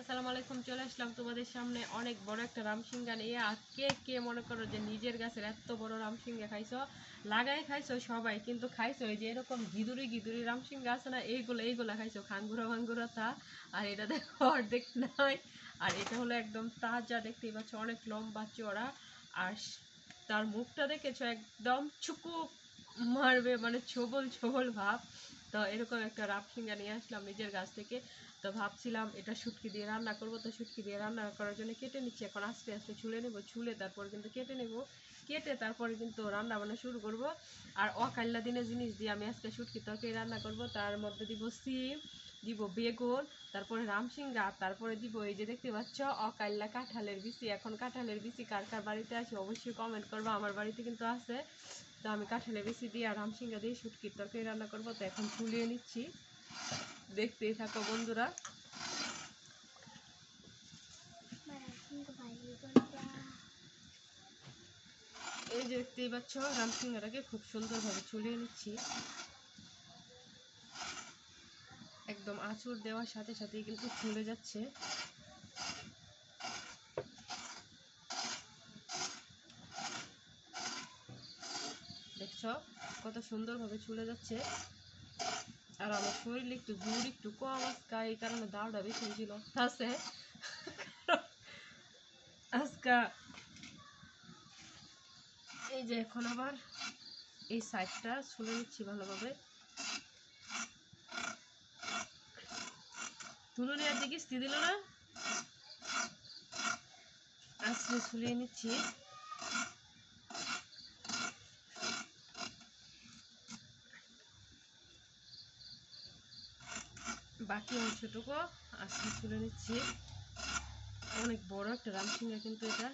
আসসালামু আলাইকুম, চলে আসলাম তোমাদের সামনে অনেক বড় একটা রামসিঙ্গা নিয়ে। আর কে কে মনে করো যে নিজের গাছের এত বড় রামসিঙ্গা খাইছো? লাগাই খাইছো সবাই, কিন্তু খাইছো এই যে এরকম গিদুরি গিদুরি রামসিঙ্গা আছে না, এইগুলো এইগুলা খাইছো। খাঙ্গুরা ভাঙ্গুরা তা, আর এটা দেখো অর্ধেক নাই। আর এটা হলো একদম তাজা, দেখতেই পাচ্ছ অনেক লম্বা চড়া আর তার মুখটা দেখেছ? একদম ছুকু মারবে মানে ছবল ছবল ভাব। তো এরকম একটা রামসিঙ্গা নিয়ে আসলাম নিজের গাছ থেকে। তো ভাবছিলাম এটা শুটকি দিয়ে রান্না করব। তো শুটকি দিয়ে রান্না করার জন্য কেটে নিচ্ছি। এখন আস্তে আস্তে ছুলে নেব। ছুলে তারপর কিন্তু কেটে নেব। কেটে তারপরে কিন্তু রান্না বান্না শুরু করব। আর অকাল্লা দিনের জিনিস দিয়ে আমি আজকে শুটকি তরকারি রান্না করব। তার মধ্যে দিব সিম, দিব বেগুন, তারপরে রামসিঙ্গা তারপরে দিব এই যে দেখতে পাচ্ছ, অকাল্লা কাঁঠালের বিচি। এখন কাঁঠালের বিচি কার কার বাড়িতে আছে অবশ্যই কমেন্ট করব। আমার বাড়িতে কিন্তু আছে। তো আমি কাঁঠালের বিচি দিয়ে আর রামসিঙ্গা দিয়ে শুটকির তরকারি রান্না করব। তো এখন ছুলিয়ে নিচ্ছি। দেখতেই থাকো বন্ধুরা। এই যে দেখতেই পাচ্ছ রামসিংহাটাকে খুব সুন্দরভাবে ছুলিয়ে নিচ্ছি। একদম আঁচড় দেওয়ার সাথে সাথেই কিন্তু ছুলে যাচ্ছে। দেখছ, কত সুন্দরভাবে ছুলে যাচ্ছে। আর আমার শরীরে একটু জোর, একটু কম আজকা, এই কারণে দাওটা বেশি লস আছে আজকা এই যে এখন আবার এই সাইডটা ছুলে নিচ্ছি ভালোভাবে। তুলুনি আর দিকে দিল না? আজকে ছুলিয়ে নিচ্ছি। বাকি অংশটুকু আজকে তুলে নিচ্ছি। অনেক বড় একটা রামসিংহা কিন্তু এটা।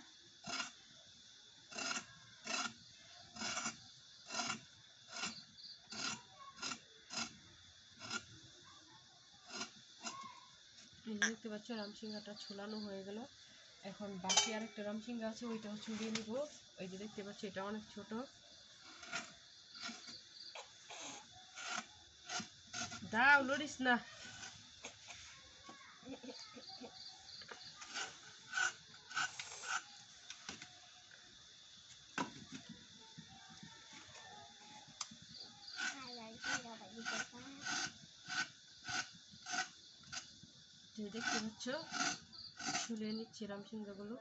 দেখতে পাচ্ছ রামসিংহাটা ছোলানো হয়ে গেল। এখন বাকি আরেকটা রামসিংহা আছে ওইটাও ছুলিয়ে নিব। ওই যে দেখতে পাচ্ছ, এটা অনেক ছোট। দাও লড়িস না যে দেখতে পাচ্ছ? ছুলে নিচ্ছি রামসিংহাগুলো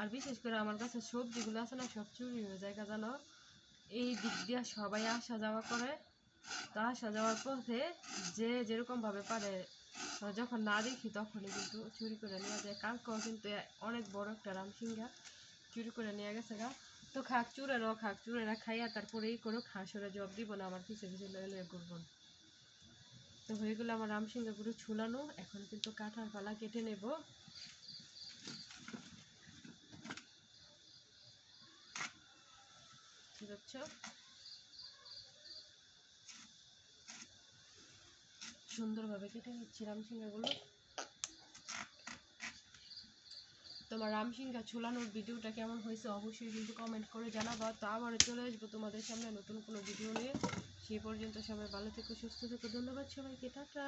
আর বিশেষ করে আমার কাছে সবজিগুলো আছে না, সব চুরি হয়ে যায় জানো? এই দিক দিয়ে সবাই আসা যাওয়া করে। তা আসা যাওয়ার পথে যে যেরকম ভাবে পারে যখন না দেখি তখনই কিন্তু চুরি করে নেওয়া যায়। কালকেও কিন্তু অনেক বড় একটা রামসিংহা চুরি করে নিয়ে গেছে গা। তো খাক চুরেরও খাক চুরেরা খাইয়া তারপরে এই করুক হাঁসরে জব দিব না, আমার পিছে পিছে লয়ে লয়ে করব। তো হয়ে গেলো আমার রামসিংহাগুলো ছুলানো, এখন কিন্তু কাঁঠার পালা কেটে নেব। সুন্দরভাবে কেটে নিচ্ছি রামসিংহাগুলো তোমার রামসিংহা ছোলানোর ভিডিওটা কেমন হয়েছে অবশ্যই কিন্তু কমেন্ট করে জানাবা। তো আবারও চলে আসব তোমাদের সামনে নতুন কোনো ভিডিও নিয়ে। সেই পর্যন্ত সবাই ভালো থেকো, সুস্থ থেকো। ধন্যবাদ সবাইকে, টাটা।